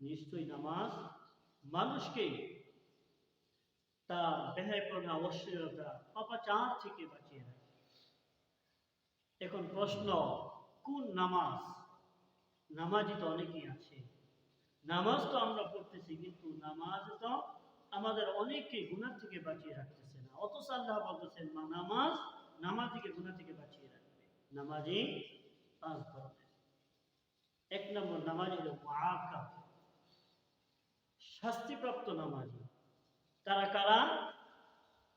নিশ্চয়ই নামাজ মানুষকে তার ব্যয়পনা অশ্লীলতা পাপাচার থেকে বাঁচিয়ে রাখে। এখন প্রশ্ন, কোন নামাজ? নামাজই তো অনেকেই আছে। নামাজ তো আমরা পড়তেছি, কিন্তু নামাজ তো আমাদের অনেককে গুনাহ থেকে বাঁচিয়ে রাখতেছে না। অথচ আল্লাহ বলতেছেন, মা, নামাজ নামাজিকে গুনাহ থেকে বাঁচিয়ে রাখবে। নামাজি পাঁচ ধরনের। এক নম্বর নামাজ হলো শাস্তিপ্রাপ্ত নামাজি। তারা কারা?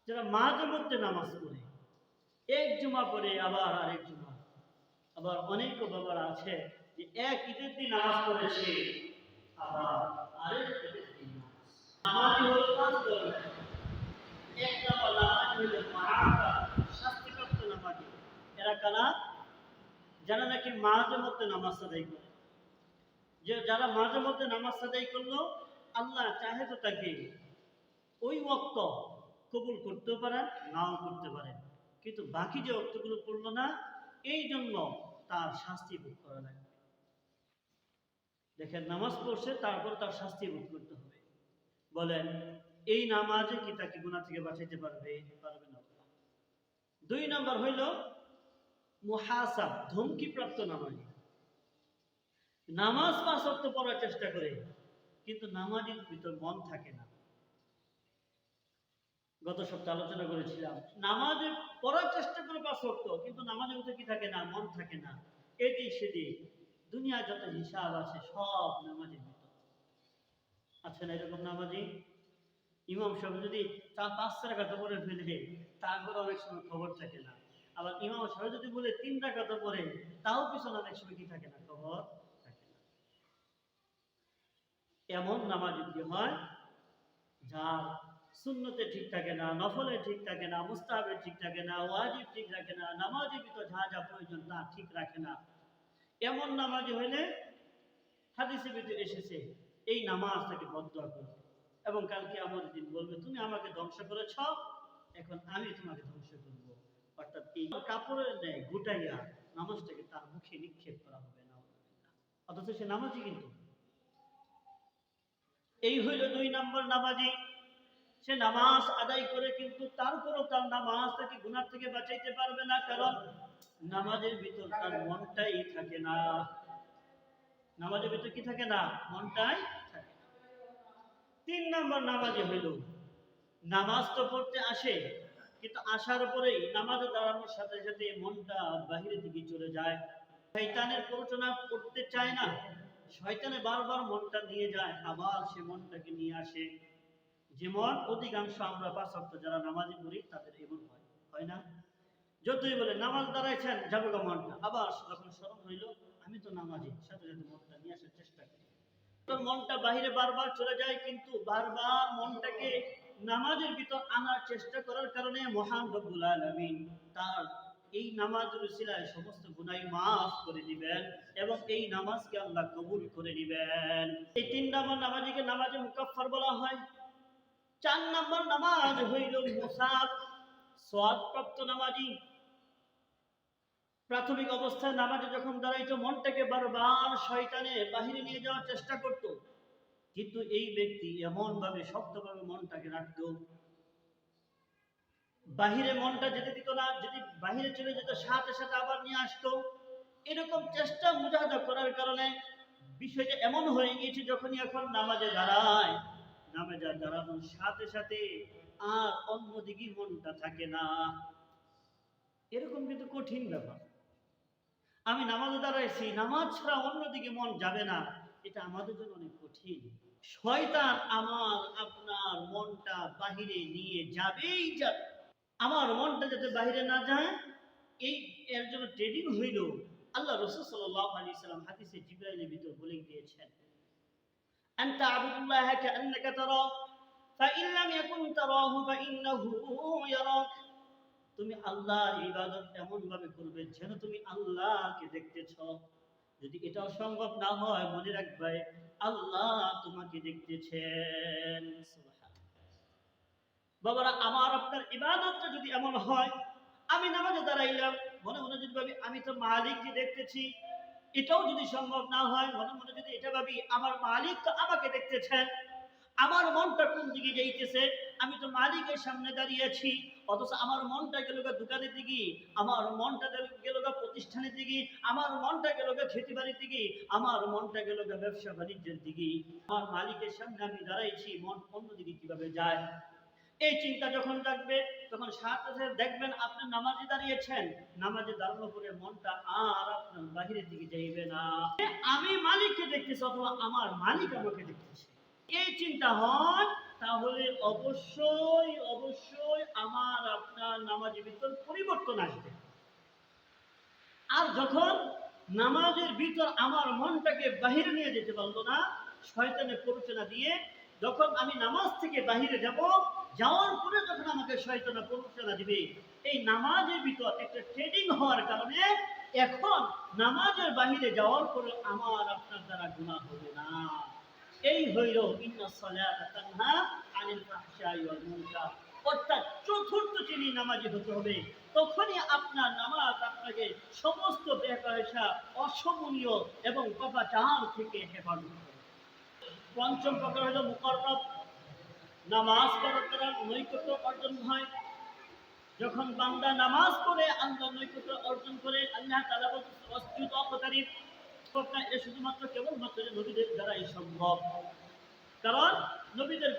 যারা মাঝে মধ্যে নামাজ পড়ে। এক জুমা পড়ে, আবার আরেক জুমা। আবার অনেক বাবার আছে যে এক ঈদের দিন নামাজ পড়েছে আবার আরেক এক নম্বর শাস্তিপ্রাপ্ত নামাজি। এরা কারা? যারা নাকি মাঝে মধ্যে নামাজ আদায় করে। যে যারা মাঝে মধ্যে নামাজ আদায় করল আল্লাহ চাহে তো তাকে ওই ওক্ত কবুল করতেও পারেন নাও করতে পারেন কিন্তু বাকি যে অক্তগুলো পড়ল না, এই জন্য তার শাস্তি ভোগ করা লাগবে। দেখেন, নামাজ পড়ছে, তারপর তার শাস্তি ভোগ করতে হবে। বলেন, এই নামাজে কি তাকে গুণা থেকে বাঁচাইতে পারবে? পারবে না। দুই নম্বর হইল মুহাসাব, ধমকিপ্রাপ্ত নামাজি। নামাজ পাঁচ অক্ত পড়ার চেষ্টা করে, কিন্তু নামাজের ভিতর মন থাকে না। গত সপ্তাহে আলোচনা করেছিলাম নামাজে পড়ার চেষ্টা করে পাঁচ অক্ত কিন্তু নামাজের ভিতরে কি থাকে না, মন থাকে না। এদিক সেদিক দুনিয়া যত হিসাব আছে, সব নামাজের ভিতর। আছে না, এরকম নামাজি? ইমাম সাহেব যদি তা পাঁচ টাকা পরে ফেলে, তারপরে অনেক সময় খবর থাকে না। আবার ইমাম সাহেব যদি বলে তিন টাকা তো পরে তাও পিছনে অনেক সময় কি থাকে না? খবর থাকে না। এমন নামাজ যদি হয়, যার সুন্নতে ঠিক থাকে না, নফলে ঠিক থাকে না, মুস্তাহাবে ঠিক থাকে না, ওয়াজিব ঠিক রাখে না, নামাজের ভিতর যা যা প্রয়োজন তা ঠিক রাখে না, এমন নামাজি হইলে হাদিসের ভিতরে এসেছে, এই নামাজ তাকে বদয়া করবে এবং কালকে আমাদের দিন বলবে, তুমি আমাকে ধ্বংস করেছ, এখন আমি তোমাকে ধ্বংস করব। অর্থাৎ এই কাপড়ের নেয় গুটাইয়া নামাজটাকে তার মুখে নিক্ষেপ করা হবে না অথচ সে নামাজি কিন্তু। এই হইল দুই নম্বর নামাজি। সে নামাজ আদায় করে কিন্তু তারপরও তার নামাজ তাকে গুনার থেকে বাঁচাইতে পারবে না, কারণ নামাজের ভিতর তার মনটাই থাকে না। নামাজের ভিতর কি থাকে না? মনটাই থাকে তিন নম্বর নামাজে হইল, নামাজ তো পড়তে আসে কিন্তু আসার পরেই নামাজে দাঁড়ানোর সাথে সাথে মনটা বাহিরের দিকে চলে যায়। শয়তানের প্ররোচনা করতে চায় না। শয়তানে বারবার মনটা নিয়ে যায়, আবার সে মনটাকে নিয়ে আসে। যেমন অধিকাংশ আমরা পাঁচ অক্ট যারা নামাজি পড়ি, তাদের এমন হয়। হয় না? যতই বলে, নামাজ দাঁড়াইছেন যাব মনটা। আবার যখন স্মরণ হইল, আমি তো নামাজি। সাথে সাথে মনটা নিয়ে আসার চেষ্টা করি। তোর মনটা বাহিরে বারবার চলে যায়, কিন্তু বারবার মনটাকে নামাজের ভিতর আনার চেষ্টা করার কারণে মহান রব্বুল আলামিন তার এই নামাজের উসিলায় সমস্ত গুনাই মাফ করে দিবেন এবং এই নামাজকে আল্লাহ কবুল করে নিবেন। এই তিন নম্বর নামাজিকে নামাজে মুকাফফার বলা হয়। চার নম্বর নামাজ হইল মুসাফ সোয়াদপ্রাপ্ত নামাজি। প্রাথমিক অবস্থায় নামাজে যখন দাঁড়াইতো, মনটাকে বারবার শয়তানে বাহিরে নিয়ে যাওয়ার চেষ্টা করত। কিন্তু এই ব্যক্তি এমন ভাবে শক্তভাবে মনটাকে রাখত। বাহিরে মনটা যেতে দিত না, যদি বাহিরে চলে যেত, সাথে সাথে আবার নিয়ে আসতো। এরকম চেষ্টা মুজাহাদা করার কারণে বিষয়টা এমন হয়ে গিয়েছে, যখনই এখন নামাজে দাঁড়ায়। নামাজে দাঁড়ানোর সাথে সাথে আর অন্যদিকে মনটা থাকে না। এরকম কিন্তু কঠিন ব্যাপার। আমি নামাজে দাঁড়াইছি, নামাজ ছাড়া অন্যদিকে মন যাবে না। এটা আমাদের জন্য অনেক কঠিন শয়তান আমার আপনার মনটা বাহিরে নিয়ে যাবেই যাবে আমার মনটা যাতে বাহিরে না যায় এই এর জন্য ট্রেডিং হইল আল্লাহ রসুল সাল্লাহ আলী সাল্লাম হাদিসে জিব্রাইলের ভিতর বলে দিয়েছেন أن تعبد الله كأنك تراه فإن لم يكن تراه فإنه يراك তুমি আল্লাহর ইবাদত এমন ভাবে করবে যেন তুমি আল্লাহকে দেখতেছ যদি এটাও সম্ভব না হয়, মনে রাখবে, আল্লাহ তোমাকে দেখতেছেন। বাবারা, আমার আপনার ইবাদতটা যদি এমন হয়, আমি নামাজে দাঁড়াইলাম, মনে মনে যদি ভাবি, আমি তো মালিককে দেখতেছি, এটাও যদি সম্ভব না হয়, মনে মনে যদি এটা ভাবি, আমার মালিক তো আমাকে দেখতেছেন। আমার মনটা কোন দিকে যাইতেছে? আমি তো মালিকের সামনে দাঁড়িয়ে আছি। অথচ আমার মনটা গেল দোকানের দিকে, আমার মনটা গেল প্রতিষ্ঠানের দিকে, আমার মনটা গেল খেতে বাড়ির দিকে, আমার মনটা গেল ব্যবসা বাণিজ্যের দিকে। আমার মালিকের সামনে আমি দাঁড়াইছি, মন অন্য দিকে কীভাবে যায়? এই চিন্তা যখন থাকবে তখন সাথে দেখবেন আপনি নামাজে দাঁড়িয়েছেন। নামাজে দাঁড়ানোর পরে মনটা আর আপনার বাহিরের দিকে যাইবে না। আমি মালিককে দেখতেছি অথবা আমার মালিক আমাকে দেখতেছে। এই চিন্তা হয় তাহলে অবশ্যই অবশ্যই আমার আপনার নামাজের ভিতর পরিবর্তন আসবে। আর যখন নামাজের ভিতর আমার মনটাকে বাহিরে নিয়ে যেতে পারল না, শয়তানের প্ররোচনা দিয়ে, যখন আমি নামাজ থেকে বাহিরে যাব, যাওয়ার পরে যখন আমাকে শয়তানা প্ররোচনা দিবে, এই নামাজের ভিতর একটা ট্রেডিং হওয়ার কারণে এখন নামাজের বাহিরে যাওয়ার পরে আমার আপনার দ্বারা গুণা হবে না। এই হইল ইন্না অর্থাৎ চতুর্থ শ্রেণি নামাজি হতে হবে। তখনই আপনার নামাজ আপনাকে সমস্ত বেপয়সা অসমনীয় এবং পাপাচার থেকে হেফাজত পঞ্চম প্রকার হলো মুকররব। নামাজ পড়ার দ্বারা নৈকট্য অর্জন হয়। যখন বান্দা নামাজ পড়ে, আল্লাহ নৈকট্য অর্জন করে, আল্লাহ তালা বলছে অস্তুত এটা শুধুমাত্র নবীদের দ্বারাই সম্ভব। কারণ নবীদের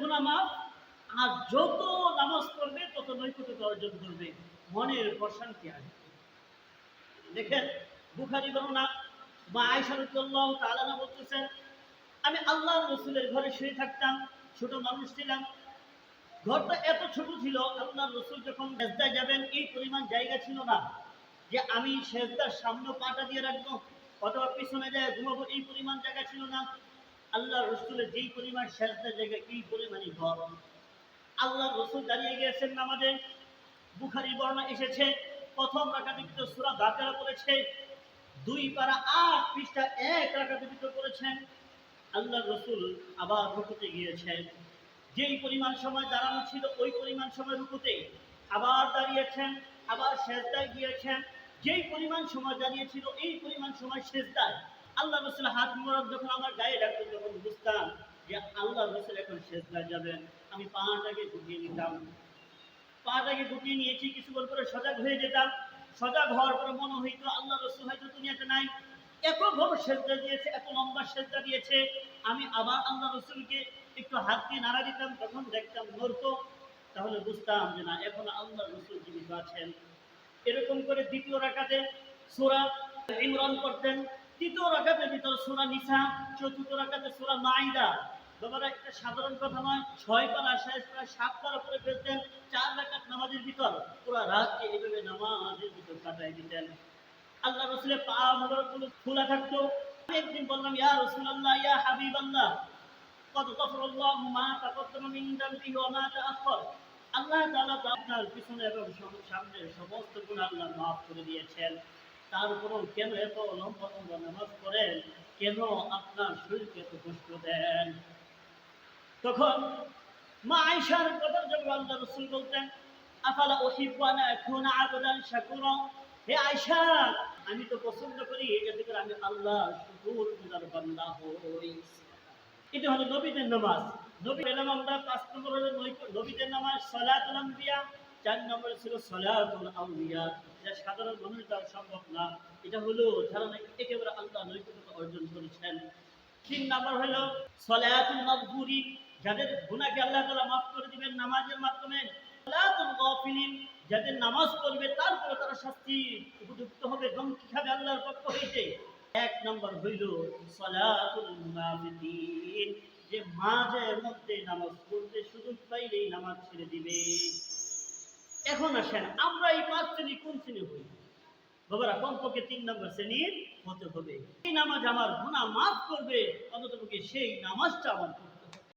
আর যত নামাজ পড়বে, তত অর্জন করবে। মনের প্রশান্তি আসবে। দেখেন, বুখারি বলতেছেন, আমি আল্লাহ রসুলের ঘরে শুয়ে থাকতাম, ছোট মানুষ ছিলাম। ঘরটা এত ছোট ছিল আল্লাহ রসুল যখন সেজদায় যাবেন, এই পরিমাণ জায়গা ছিল না যে আমি সেজদার সামনে পাটা দিয়ে রাখব। অথবা পিছনে যায়, ঘুমাবো, এই পরিমাণ জায়গা ছিল না। আল্লাহ রসুলের যেই পরিমাণ সেজদার জায়গা, এই পরিমাণই ঘর। আল্লাহ রসুল দাঁড়িয়ে গিয়েছেন নামাজে। বুখারি বর্ণনা এসেছে, প্রথম রাখাতে ভিতর সুরা বাকারা করেছে দুই পারা আট পৃষ্ঠা এক রাখাতে ভিতর করেছেন আল্লাহ রসুল আবার রুকুতে গিয়েছেন যেই পরিমাণ সময় দাঁড়ানো ছিল, ওই পরিমাণ সময় রুকুতে আবার দাঁড়িয়েছেন, আবার সেজদায় গিয়েছেন। যেই পরিমাণ সময় দাঁড়িয়েছিল এই পরিমাণ সময় সেজদায় আল্লাহ রসুল হাত মোড়ক যখন আমার গায়ে রাখতো তখন বুঝতাম যে আল্লাহ রসুল এখন সেজদায় যাবেন। আমি পাটাকে ঢুকিয়ে নিতাম। পাটাকে ঢুকিয়ে নিয়েছি কিছুক্ষণ পরে সজাগ হয়ে যেতাম। সজাগ হওয়ার পরে মনে হইতো, আল্লাহ রসুল হয়তো দুনিয়াতে নাই। এত বড় সেজদা দিয়েছে, এত লম্বা সেজদা দিয়েছে। আমি আবার আল্লাহ রসুলকে একটু হাত দিয়ে নাড়া দিতাম, তখন দেখতাম নড়তো তাহলে বুঝতাম যে না, এখন আল্লাহ রসুল জীবিত আছেন এরকম করে দ্বিতীয় রাখাতে সোরা ইমরান করতেন তৃতীয় রাখাতের ভিতর সোরা নিসা, চতুর্থ রাখাতে সোরা মাইদা বাবারা, একটা সাধারণ কথা নয়, ছয় পারা প্রায় সাত পারা করে ফেলতেন। চার রাকাত নামাজের ভিতর পুরো রাতকে এইভাবে নামাজের ভিতর কাটাই দিতেন। আল্লাহ রসুলের পা মোবারকগুলো খোলা থাকতো। একদিন বললাম, ইয়া রসুলাল্লাহ, ইয়া হাবিবাল্লাহ কত গফরাল্লাহ মা তাকদ্দাম মিন ওয়া মা আল্লাহ তাআলা তো আপনার পিছনে এবং সামনে সমস্ত গুনাহ আল্লাহ মাফ করে দিয়েছেন। তারপরেও কেন এত লম্বা লম্বা নামাজ পড়েন? কেন আপনার শরীরকে এত কষ্ট দেন? তখন মা আয়েশার কথা যখন আল্লাহ রসুল বলতেন, আফালা ওহিব্বু আনা আকুনা আবদান শাকুরা? হে আয়েশা, আমি তো পছন্দ করি যাতে করে আমি আল্লাহ শুকুর বান্দা হই। এটা হলো নবীদের নামাজ। নবী পেলাম আমরা পাঁচ নম্বর হলো নবীদের নামাজ সলাতুল আম্বিয়া, চার নম্বর ছিল সলাতুল আউলিয়া যা সাধারণ মানুষ দ্বারা সম্ভব না। এটা হলো যারা নাকি একেবারে আল্লাহ নৈকট্য অর্জন করেছেন। তিন নম্বর হলো সলাতুল মাগফুরি। যাদের গুনাহকে আল্লাহ তাআলা মাফ করে দিবেন নামাজের মাধ্যমে, সলাতুল গাফিলিন। যাদের নামাজ পড়বে তারপরে তারা শাস্তি উপযুক্ত হবে গমকি খাবে আল্লাহর পক্ষ হইতে। এক নম্বর হইল সলাতুল মুনাফিকিন। যে মাঝে মধ্যে নামাজ পড়তে সুযোগ পাইলেই নামাজ ছেড়ে দিবে। এখন আসেন, আমরা এই পাঁচ শ্রেণি কোন শ্রেণি হই? বাবারা, কমপক্ষে তিন নম্বর শ্রেণির হতে হবে। এই নামাজ আমার গুণা মাফ করবে, অন্ততপক্ষে সেই নামাজটা আমার